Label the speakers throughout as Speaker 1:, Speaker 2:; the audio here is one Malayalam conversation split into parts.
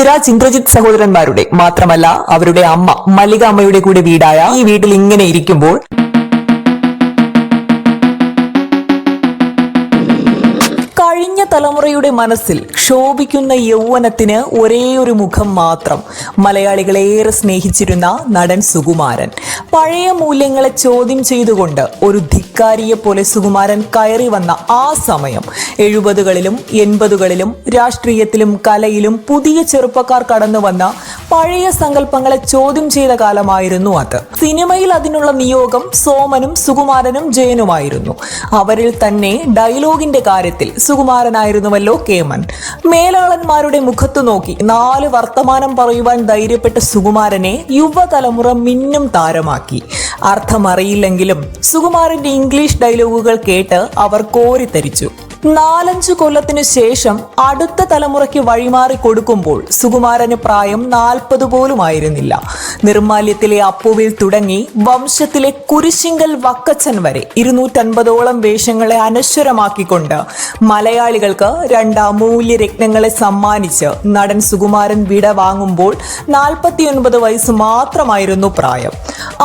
Speaker 1: പൃഥ്വിരാജ് ഇന്ദ്രജിത് സഹോദരന്മാരുടെ മാത്രമല്ല അവരുടെ അമ്മ മല്ലിക അമ്മയുടെ കൂടെ വീടായ ഈ വീട്ടിൽ ഇങ്ങനെ ഇരിക്കുമ്പോൾ തലമുറയുടെ മനസ്സിൽ ക്ഷോഭിക്കുന്ന യൗവനത്തിന് ഒരേ ഒരു മുഖം മാത്രം. മലയാളികളെ ഏറെ സ്നേഹിച്ചിരുന്ന നടൻ സുകുമാരൻ. പഴയ മൂല്യങ്ങളെ ചോദ്യം ചെയ്തുകൊണ്ട് ഒരു ധിക്കാരിയെ പോലെ സുകുമാരൻ കയറി വന്ന ആ സമയം. എഴുപതുകളിലും എൺപതുകളിലും രാഷ്ട്രീയത്തിലും കലയിലും പുതിയ ചെറുപ്പക്കാർ കടന്നു വന്ന പഴയ സങ്കല്പങ്ങളെ ചോദ്യം ചെയ്ത കാലമായിരുന്നു അത്. സിനിമയിൽ അതിനുള്ള നിയോഗം സോമനും സുകുമാരനും ജയനുമായിരുന്നു. അവരിൽ തന്നെ ഡയലോഗിന്റെ കാര്യത്തിൽ സുകുമാരനായിരുന്നുവല്ലോ കേമൻ. മേലാളന്മാരുടെ മുഖത്തു നോക്കി നാല് വർത്തമാനം പറയുവാൻ ധൈര്യപ്പെട്ട സുകുമാരനെ യുവതലമുറ മിന്നും താരമാക്കി. അർത്ഥമറിയില്ലെങ്കിലും സുകുമാരന്റെ ഇംഗ്ലീഷ് ഡയലോഗുകൾ കേട്ട് അവർ കോരിത്തരിച്ചു. നാലഞ്ചു കൊല്ലത്തിനു ശേഷം അടുത്ത തലമുറയ്ക്ക് വഴിമാറി കൊടുക്കുമ്പോൾ സുകുമാരന് പ്രായം നാൽപ്പത് പോലും ആയിരുന്നില്ല നിർമാല്യത്തിലെ അപ്പുവിൽ തുടങ്ങി വംശത്തിലെ കുരിശിങ്കൽ വക്കച്ചൻ വരെ ഇരുന്നൂറ്റൻപതോളം വേഷങ്ങളെ അനശ്വരമാക്കിക്കൊണ്ട് മലയാളികൾക്ക് രണ്ട് അമൂല്യ രത്നങ്ങളെ സമ്മാനിച്ച് നടൻ സുകുമാരൻ വിട വാങ്ങുമ്പോൾ നാൽപ്പത്തിയൊൻപത് വയസ്സ് മാത്രമായിരുന്നു പ്രായം.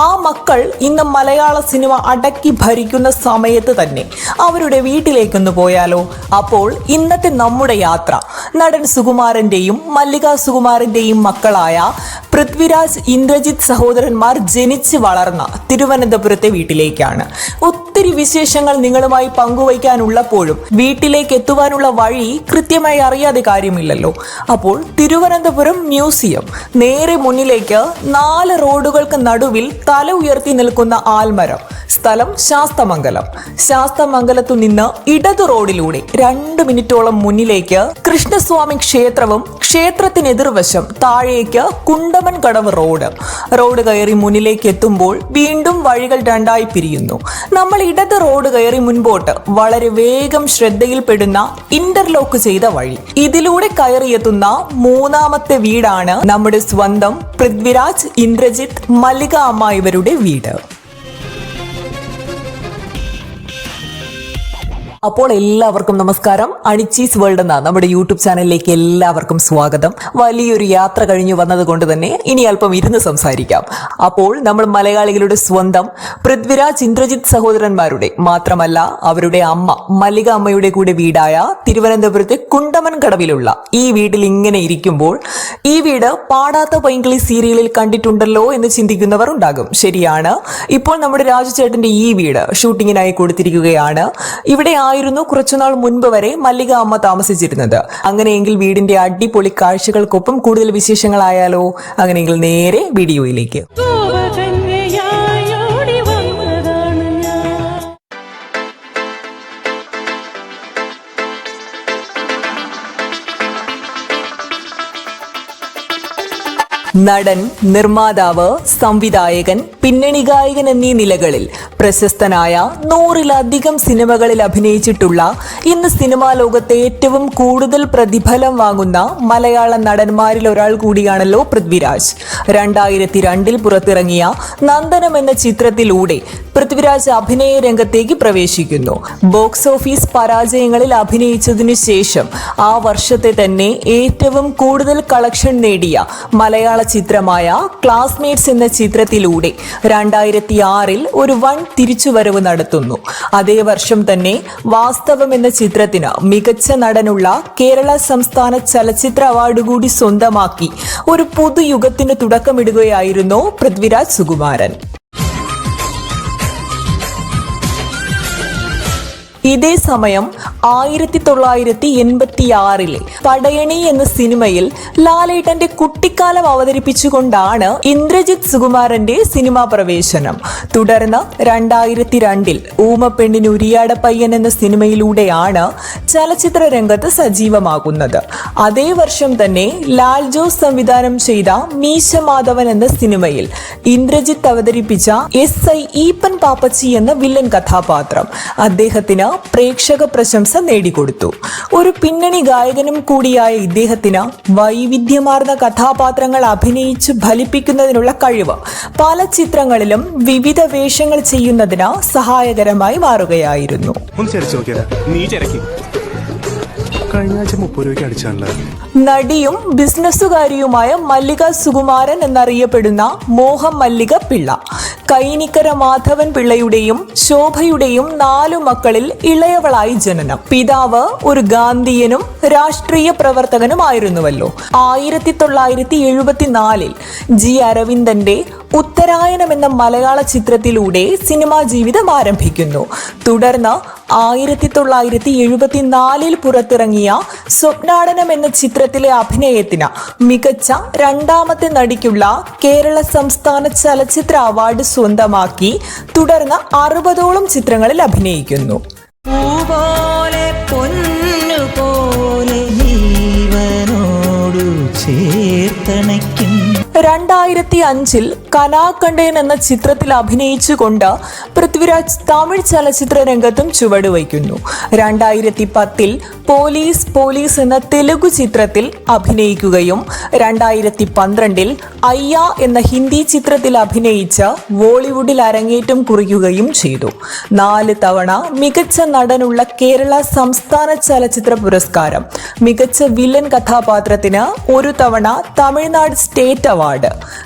Speaker 1: ആ മക്കൾ ഇന്ന് മലയാള സിനിമ അടക്കി ഭരിക്കുന്ന സമയത്ത് തന്നെ അവരുടെ വീട്ടിലേക്കൊന്ന് പോയാലോ? അപ്പോൾ ഇന്നത്തെ നമ്മുടെ യാത്ര. നടൻ സുകുമാരന്റെയും മല്ലിക സുകുമാരന്റെയും മക്കളായ പൃഥ്വിരാജ് ഇന്ദ്രജിത് സഹോദരന്മാർ ജനിച്ച് വളർന്ന തിരുവനന്തപുരത്തെ വീട്ടിലേക്കാണ്. ഒത്തിരി വിശേഷങ്ങൾ നിങ്ങളുമായി പങ്കുവയ്ക്കാനുള്ളപ്പോഴും വീട്ടിലേക്ക് എത്തുവാനുള്ള വഴി കൃത്യമായി അറിയാതെ കാര്യമില്ലല്ലോ. അപ്പോൾ തിരുവനന്തപുരം മ്യൂസിയം നേരെ മുന്നിലേക്ക് നാല് റോഡുകൾക്ക് നടുവിൽ തല ഉയർത്തി നിൽക്കുന്ന ആൽമരം സ്ഥലം ശാസ്തമംഗലം. ശാസ്തമംഗലത്തു നിന്ന് ഇടതു റോഡിലൂടെ രണ്ട് മിനിറ്റോളം മുന്നിലേക്ക് കൃഷ്ണസ്വാമി ക്ഷേത്രവും ക്ഷേത്രത്തിനെതിർവശം താഴേക്ക് കുണ്ടമൻ കടവ് റോഡ്. റോഡ് കയറി മുന്നിലേക്ക് എത്തുമ്പോൾ വീണ്ടും വഴികൾ രണ്ടായി പിരിയുന്നു. നമ്മൾ ഇടത് റോഡ് കയറി മുൻപോട്ട് വളരെ വേഗം ശ്രദ്ധയിൽപ്പെടുന്ന ഇന്റർലോക്ക് ചെയ്ത വഴി. ഇതിലൂടെ കയറിയെത്തുന്ന മൂന്നാമത്തെ വീടാണ് നമ്മുടെ സ്വന്തം പൃഥ്വിരാജ് ഇന്ദ്രജിത്ത് മല്ലിക അമ്മ ഇവരുടെ വീട്. അപ്പോൾ എല്ലാവർക്കും നമസ്കാരം. അണിച്ചീസ് വേൾഡ് എന്ന നമ്മുടെ യൂട്യൂബ് ചാനലിലേക്ക് എല്ലാവർക്കും സ്വാഗതം. വലിയൊരു യാത്ര കഴിഞ്ഞു വന്നത് കൊണ്ട് തന്നെ ഇനി അല്പം ഇരുന്ന് സംസാരിക്കാം. അപ്പോൾ നമ്മൾ മലയാളികളുടെ സ്വന്തം പൃഥ്വിരാജ് ഇന്ദ്രജിത് സഹോദരന്മാരുടെ മാത്രമല്ല അവരുടെ അമ്മ മല്ലിക അമ്മയുടെ കൂടെ വീടായ തിരുവനന്തപുരത്തെ കുണ്ടമൻ കടവിലുള്ള ഈ വീട്ടിൽ ഇങ്ങനെ ഇരിക്കുമ്പോൾ ഈ വീട് പാടാത്ത പൈങ്കിളി സീരിയലിൽ കണ്ടിട്ടുണ്ടല്ലോ എന്ന് ചിന്തിക്കുന്നവർ ഉണ്ടാകും. ശരിയാണ്. ഇപ്പോൾ നമ്മുടെ രാജു ചേട്ടന്റെ ഈ വീട് ഷൂട്ടിങ്ങിനായി കൊടുത്തിരിക്കുകയാണ്. ഇവിടെ ആയിരുന്നു കുറച്ചുനാൾ മുൻപ് വരെ മല്ലിക അമ്മ താമസിച്ചിരുന്നത്. അങ്ങനെയെങ്കിൽ വീടിന്റെ അടിപൊളി കാഴ്ചകൾക്കൊപ്പം കൂടുതൽ വിശേഷങ്ങളായാലോ? അങ്ങനെയെങ്കിൽ നേരെ വീഡിയോയിലേക്ക്. നടൻ നിർമ്മാതാവ് സംവിധായകൻ പിന്നണി ഗായകൻ എന്നീ നിലകളിൽ പ്രശസ്തനായ നൂറിലധികം സിനിമകളിൽ അഭിനയിച്ചിട്ടുള്ള ഇന്ന് സിനിമാ ലോകത്തെ ഏറ്റവും കൂടുതൽ പ്രതിഫലം വാങ്ങുന്ന മലയാള നടന്മാരിൽ ഒരാൾ കൂടിയാണല്ലോ പൃഥ്വിരാജ്. രണ്ടായിരത്തി രണ്ടിൽ പുറത്തിറങ്ങിയ നന്ദനം എന്ന ചിത്രത്തിലൂടെ പൃഥ്വിരാജ് അഭിനയ രംഗത്തേക്ക് പ്രവേശിക്കുന്നു. ബോക്സ് ഓഫീസ് പരാജയങ്ങളിൽ അഭിനയിച്ചതിനു ശേഷം ആ വർഷത്തെ തന്നെ ഏറ്റവും കൂടുതൽ കളക്ഷൻ നേടിയ മലയാള ചിത്രമായ ക്ലാസ്മേറ്റ്സ് എന്ന ചിത്രത്തിലൂടെ രണ്ടായിരത്തി ആറിൽ ഒരു വൻ തിരിച്ചുവരവ് നടത്തുന്നു. അതേ വർഷം തന്നെ വാസ്തവം എന്ന ചിത്രത്തിന് മികച്ച നടനുള്ള കേരള സംസ്ഥാന ചലച്ചിത്ര അവാർഡ് കൂടി സ്വന്തമാക്കി. ഒരു പുതുയുഗത്തിന് തുടക്കമിടുകയായിരുന്നു പൃഥ്വിരാജ് സുകുമാരൻ. ഇതേ സമയം ആയിരത്തി തൊള്ളായിരത്തി എൺപത്തി ആറിലെ പടയണി എന്ന സിനിമയിൽ ലാലേട്ടന്റെ കുട്ടിക്കാലം അവതരിപ്പിച്ചുകൊണ്ടാണ് ഇന്ദ്രജിത് സുകുമാരന്റെ സിനിമാ പ്രവേശനം. തുടർന്ന് രണ്ടായിരത്തി രണ്ടിൽ ഊമപ്പെണ്ണിന് ഉരിയാടപ്പയ്യൻ എന്ന സിനിമയിലൂടെയാണ് ചലച്ചിത്ര രംഗത്ത് സജീവമാകുന്നത്. അതേ വർഷം തന്നെ ലാൽ ജോസ് സംവിധാനം ചെയ്ത മീശ മാധവൻ എന്ന സിനിമയിൽ ഇന്ദ്രജിത്ത് അവതരിപ്പിച്ച എസ് ഐ ഈപ്പൻ പാപ്പച്ചി എന്ന വില്ലൻ കഥാപാത്രം. അദ്ദേഹത്തിന് പ്രേക്ഷക പ്രശംസ നേടിക്കൊടുത്തു. ഒരു പിന്നണി ഗായകനും കൂടിയായ ഇദ്ദേഹത്തിന് വൈവിധ്യമാർന്ന കഥാപാത്രങ്ങൾ അഭിനയിച്ച് ഫലിപ്പിക്കുന്നതിനുള്ള കഴിവ്. പല ചിത്രങ്ങളിലും വിവിധ വേഷങ്ങൾ ചെയ്യുന്നതിന് സഹായകരമായി മാറുകയായിരുന്നു.
Speaker 2: രൂപയ്ക്ക്
Speaker 1: നടിയും ബിസിനസ്സുകാരിയുമായ മല്ലിക സുകുമാരൻ എന്നറിയപ്പെടുന്ന മോഹം മല്ലിക പിള്ള. കൈനിക്കര മാധവൻ പിള്ളയുടെയും ശോഭയുടെയും നാലു മക്കളിൽ ഇളയവളായി ജനനം. പിതാവ് ഒരു ഗാന്ധിയനും രാഷ്ട്രീയ പ്രവർത്തകനുമായിരുന്നുവല്ലോ. ആയിരത്തി തൊള്ളായിരത്തി എഴുപത്തിനാലിൽ ജി അരവിന്ദന്റെ ഉത്തരായനം എന്ന മലയാള ചിത്രത്തിലൂടെ സിനിമാ ജീവിതം ആരംഭിക്കുന്നു. തുടർന്ന് ആയിരത്തി തൊള്ളായിരത്തി എഴുപത്തിനാലിൽ പുറത്തിറങ്ങിയ സ്വപ്നാടനം എന്ന ചിത്രത്തിലെ അഭിനയത്തിന് മികച്ച രണ്ടാമത്തെ നടിക്കുള്ള കേരള സംസ്ഥാന ചലച്ചിത്ര അവാർഡ് സ്വന്തമാക്കി തുടർന്ന് അറുപതോളം ചിത്രങ്ങളിൽ അഭിനയിക്കുന്നു.
Speaker 3: ജീവനോടു ചേർത്തണയ്ക്കും
Speaker 1: രണ്ടായിരത്തി അഞ്ചിൽ കനാക്കണ്ടേൻ എന്ന ചിത്രത്തിൽ അഭിനയിച്ചുകൊണ്ട് പൃഥ്വിരാജ് തമിഴ് ചലച്ചിത്ര രംഗത്തും ചുവടുവയ്ക്കുന്നു. രണ്ടായിരത്തി പത്തിൽ പോലീസ് പോലീസ് എന്ന തെലുഗു ചിത്രത്തിൽ അഭിനയിക്കുകയും രണ്ടായിരത്തി പന്ത്രണ്ടിൽ അയ്യ എന്ന ഹിന്ദി ചിത്രത്തിൽ അഭിനയിച്ച് ബോളിവുഡിൽ അരങ്ങേറ്റം കുറിക്കുകയും ചെയ്തു. നാല് തവണ മികച്ച നടനുള്ള കേരള സംസ്ഥാന ചലച്ചിത്ര പുരസ്കാരം. മികച്ച വില്ലൻ കഥാപാത്രത്തിന് ഒരു തവണ തമിഴ്നാട് സ്റ്റേറ്റ് അവാർഡ്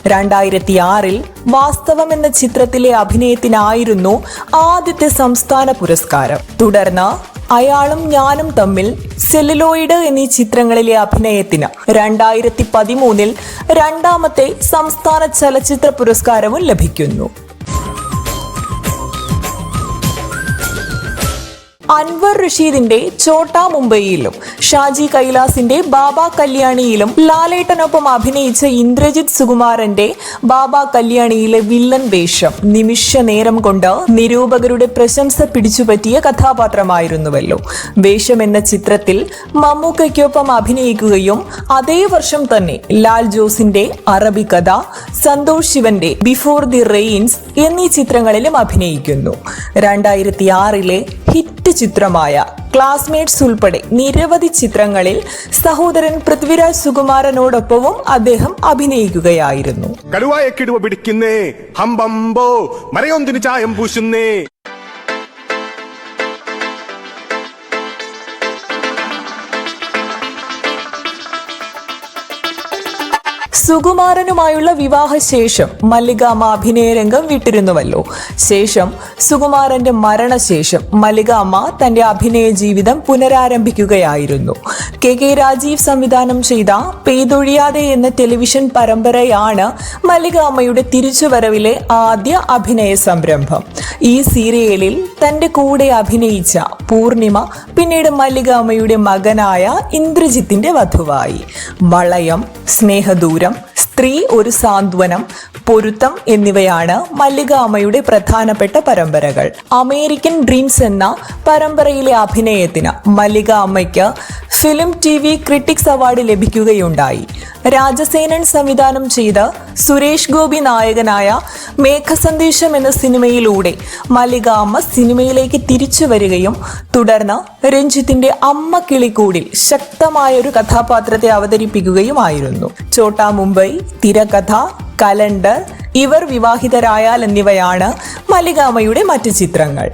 Speaker 1: രണ്ടായിരത്തി ആറിൽ വാസ്തവം എന്ന ചിത്രത്തിലെ അഭിനയത്തിനായിരുന്നു ആദ്യത്തെ സംസ്ഥാന പുരസ്കാരം. തുടർന്ന് അയാളും ഞാനും തമ്മിൽ സെല്ലുലോയിഡ് എന്നീ ചിത്രങ്ങളിലെ അഭിനയത്തിന് രണ്ടായിരത്തി പതിമൂന്നിൽ രണ്ടാമത്തെ സംസ്ഥാന ചലച്ചിത്ര പുരസ്കാരവും ലഭിക്കുന്നു. അൻവർ റഷീദിന്റെ ചോട്ടാ മുംബൈയിലും ഷാജി കൈലാസിന്റെ ബാബ കല്യാണിയിലും ലാലേട്ടനൊപ്പം അഭിനയിച്ച ഇന്ദ്രജിത് സുകുമാരന്റെ ബാബ കല്യാണിയിലെ വില്ലൻ വേഷം നിമിഷ നേരം കൊണ്ട് നിരൂപകരുടെ പ്രശംസ പിടിച്ചുപറ്റിയ കഥാപാത്രമായിരുന്നുവല്ലോ. വേഷം എന്ന ചിത്രത്തിൽ മമ്മൂക്കയ്ക്കൊപ്പം അഭിനയിക്കുകയും അതേ വർഷം തന്നെ ലാൽ ജോസിന്റെ അറബി കഥ സന്തോഷ് ശിവന്റെ ബിഫോർ ദി റെയിൻസ് എന്നീ ചിത്രങ്ങളിലും അഭിനയിക്കുന്നു. രണ്ടായിരത്തി ആറിലെ ഹിറ്റ് ചിത്രമായ ക്ലാസ്മേറ്റ്സ് ഉൾപ്പെടെ നിരവധി ചിത്രങ്ങളിൽ സഹോദരൻ പൃഥ്വിരാജ് സുകുമാരനോടൊപ്പവും അദ്ദേഹം അഭിനയിക്കുകയായിരുന്നു. സുകുമാരനുമായുള്ള വിവാഹശേഷം മല്ലികാമ്മ അഭിനയ രംഗം വിട്ടിരുന്നുവല്ലോ. ശേഷം സുകുമാരന്റെ മരണശേഷം മല്ലികാമ്മ തന്റെ അഭിനയ ജീവിതം പുനരാരംഭിക്കുകയായിരുന്നു. കെ കെ രാജീവ് സംവിധാനം ചെയ്ത പെയ്തൊഴിയാതെ എന്ന ടെലിവിഷൻ പരമ്പരയാണ് മല്ലികാമ്മയുടെ തിരിച്ചുവരവിലെ ആദ്യ അഭിനയ സംരംഭം. ഈ സീരിയലിൽ തന്റെ കൂടെ അഭിനയിച്ച പൂർണിമ പിന്നീട് മല്ലികാമ്മയുടെ മകനായ ഇന്ദ്രജിത്തിന്റെ വധുവായി. വളയം സ്നേഹദൂരം സ്ത്രീ ഒരു സാന്ത്വനം പൊരുത്തം എന്നിവയാണ് മല്ലിക അമ്മയുടെ പ്രധാനപ്പെട്ട പരമ്പരകൾ. അമേരിക്കൻ ഡ്രീംസ് എന്ന പരമ്പരയിലെ അഭിനയത്തിന് മല്ലിക അമ്മയ്ക്ക് film T V critics award ലഭിക്കുകയുണ്ടായി. രാജസേനൻ സംവിധാനം ചെയ്ത് സുരേഷ് ഗോപി നായകനായ മേഘസന്ദേശം എന്ന സിനിമയിലൂടെ മല്ലിക അമ്മ സിനിമയിലേക്ക് തിരിച്ചു വരികയും തുടർന്ന് രഞ്ജിത്തിന്റെ അമ്മ കിളിക്കൂടിൽ ശക്തമായ ഒരു കഥാപാത്രത്തെ അവതരിപ്പിക്കുകയുമായിരുന്നു. ചോട്ടാ മുംബൈ തിരക്കഥ കലണ്ടർ ഇവർ വിവാഹിതരായാൽ എന്നിവയാണ് മല്ലികാമ്മയുടെ മറ്റു ചിത്രങ്ങൾ.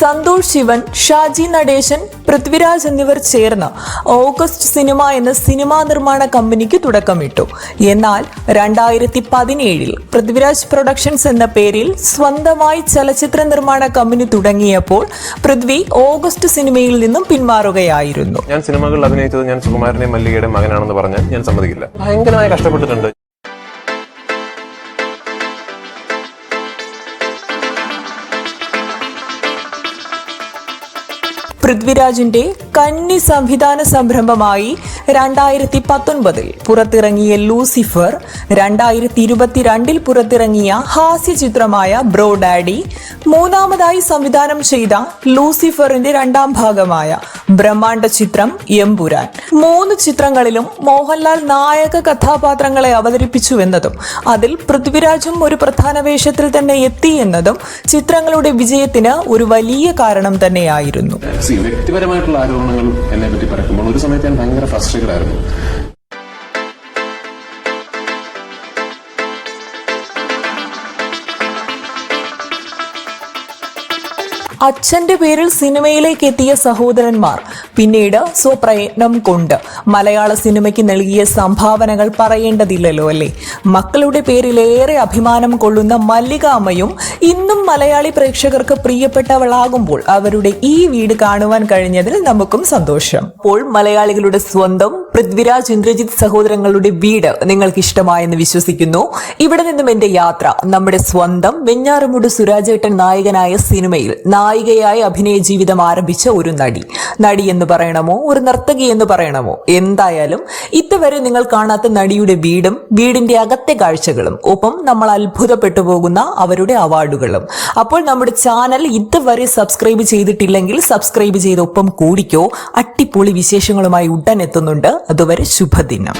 Speaker 1: സന്തോഷ് ശിവൻ ഷാജി നടേശൻ പൃഥ്വിരാജ് എന്നിവർ ചേർന്ന് ഓഗസ്റ്റ് സിനിമ എന്ന സിനിമാ നിർമ്മാണ കമ്പനിക്ക് തുടക്കമിട്ടു. എന്നാൽ രണ്ടായിരത്തി പതിനേഴിൽ പൃഥ്വിരാജ് പ്രൊഡക്ഷൻസ് എന്ന പേരിൽ സ്വന്തമായി ചലച്ചിത്ര നിർമ്മാണ കമ്പനി തുടങ്ങിയപ്പോൾ പൃഥ്വി ഓഗസ്റ്റ് സിനിമയിൽ നിന്നും പിന്മാറുകയായിരുന്നു.
Speaker 4: ഞാൻ സിനിമകളിൽ അഭിനയിച്ചത് ഞാൻ സുകുമാരനെ മല്ലികയുടെ മകനാണെന്ന് പറഞ്ഞ് ഞാൻ സമ്മതിക്കില്ല. ഭയങ്കരമായി കഷ്ടപ്പെട്ടിട്ടുണ്ട്.
Speaker 1: പൃഥ്വിരാജിന്റെ കന്നി സംവിധാന സംരംഭമായി രണ്ടായിരത്തി പത്തൊൻപതിൽ പുറത്തിറങ്ങിയ ലൂസിഫർ രണ്ടായിരത്തി ഇരുപത്തിരണ്ടിൽ പുറത്തിറങ്ങിയ ഹാസ്യ ചിത്രമായ ബ്രോ ഡാഡി മൂന്നാമതായി സംവിധാനം ചെയ്ത ലൂസിഫറിന്റെ രണ്ടാം ഭാഗമായ ബ്രഹ്മാണ്ഡ ചിത്രം എമ്പുരാൻ. മൂന്ന് ചിത്രങ്ങളിലും മോഹൻലാൽ നായക കഥാപാത്രങ്ങളെ അവതരിപ്പിച്ചുവെന്നതും അതിൽ പൃഥ്വിരാജും ഒരു പ്രധാന വേഷത്തിൽ തന്നെ എത്തി എന്നതും ചിത്രങ്ങളുടെ വിജയത്തിന് ഒരു വലിയ കാരണം തന്നെയായിരുന്നു.
Speaker 5: വ്യക്തിപരമായിട്ടുള്ള ആരോപണങ്ങൾ എന്നെ പറ്റി പരക്കുമ്പോൾ ഒരു സമയത്ത് ഞാൻ ഭയങ്കര ഫ്രസ്ട്രേറ്റഡ് ആയിരുന്നു.
Speaker 1: അച്ഛന്റെ പേരിൽ സിനിമയിലേക്ക് എത്തിയ സഹോദരന്മാർ പിന്നീട് സ്വപ്രയത്നം കൊണ്ട് മലയാള സിനിമയ്ക്ക് നൽകിയ സംഭാവനകൾ പറയേണ്ടതില്ലല്ലോ അല്ലേ? മക്കളുടെ പേരിലേറെ അഭിമാനം കൊള്ളുന്ന മല്ലിക അമ്മയും ഇന്നും മലയാളി പ്രേക്ഷകർക്ക് പ്രിയപ്പെട്ടവളാകുമ്പോൾ അവരുടെ ഈ വീട് കാണുവാൻ കഴിഞ്ഞതിൽ നമുക്കും സന്തോഷം. അപ്പോൾ മലയാളികളുടെ സ്വന്തം പൃഥ്വിരാജ് ഇന്ദ്രജിത്ത് സഹോദരങ്ങളുടെ വീട് നിങ്ങൾക്ക് ഇഷ്ടമായെന്ന് വിശ്വസിക്കുന്നു. ഇവിടെ നിന്നും എന്റെ യാത്ര നമ്മുടെ സ്വന്തം വെഞ്ഞാറമൂട് സുരാജേട്ടൻ നായകനായ സിനിമയിൽ നായികയായി അഭിനയ ജീവിതം ആരംഭിച്ച ഒരു നടി. നടി എന്ന് പറയണമോ? ഒരു നർത്തകി എന്ന് പറയണമോ? എന്തായാലും ഇതുവരെ നിങ്ങൾ കാണാത്ത നടിയുടെ വീടും വീടിന്റെ അകത്തെ കാഴ്ചകളും ഒപ്പം നമ്മൾ അത്ഭുതപ്പെട്ടു പോകുന്ന അവരുടെ അവാർഡുകളും. അപ്പോൾ നമ്മുടെ ചാനൽ ഇതുവരെ സബ്സ്ക്രൈബ് ചെയ്തിട്ടില്ലെങ്കിൽ സബ്സ്ക്രൈബ് ചെയ്ത് ഒപ്പം കൂടിക്കോ. അട്ടിപ്പൊളി വിശേഷങ്ങളുമായി ഉടൻ എത്തുന്നുണ്ട്. അതുവരെ ശുഭദിനം.